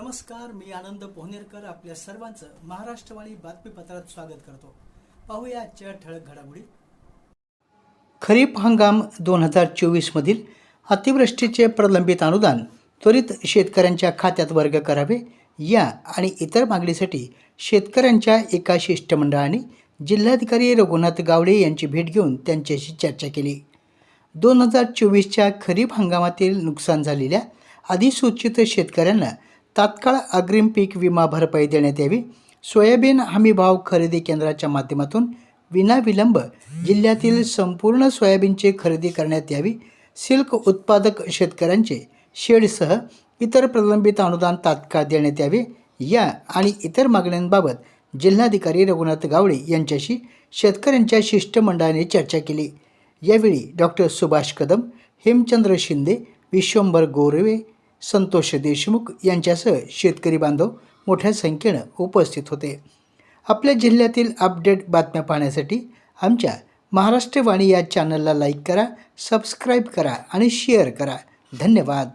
नमस्कार मी आनंद पोहनेरकर आपल्या सर्वांचं महाराष्ट्रवाणी बातमीपत्रात स्वागत करतो. पाहूया आजच्या ठळक घडामोडी. खरीप हंगाम दोन हजार चोवीसमधील अतिवृष्टीचे प्रलंबित अनुदान त्वरित शेतकऱ्यांच्या खात्यात वर्ग करावे या आणि इतर मागणीसाठी शेतकऱ्यांच्या एका शिष्टमंडळाने जिल्हाधिकारी रघुनाथ गावडे यांची भेट घेऊन त्यांच्याशी चर्चा केली. दोन हजार चोवीसच्या खरीप हंगामातील नुकसान झालेल्या अधिसूचित शेतकऱ्यांना तात्काळ अग्रिम पीक विमा भरपाई देण्यात यावी सोयाबीन हमी भाव खरेदी केंद्राच्या माध्यमातून विनाविलंब जिल्ह्यातील संपूर्ण सोयाबीनची खरेदी करण्यात यावी सिल्क उत्पादक शेतकऱ्यांचे शेडसह इतर प्रलंबित अनुदान तात्काळ देण्यात यावे या आणि इतर मागण्यांबाबत जिल्हाधिकारी रघुनाथ गावडे यांच्याशी शेतकऱ्यांच्या शिष्टमंडळाने चर्चा केली यावेळी डॉक्टर सुभाष कदम हेमचंद्र शिंदे विश्वंभर गोरवे संतोष देशमुख यांच्यासह शेतकरी बांधव मोठ्या संख्येनं उपस्थित होते. आपल्या जिल्ह्यातील अपडेट बातम्या पाहण्यासाठी आमच्या महाराष्ट्र वाणी या चॅनलला लाईक करा सबस्क्राईब करा आणि शेअर करा. धन्यवाद.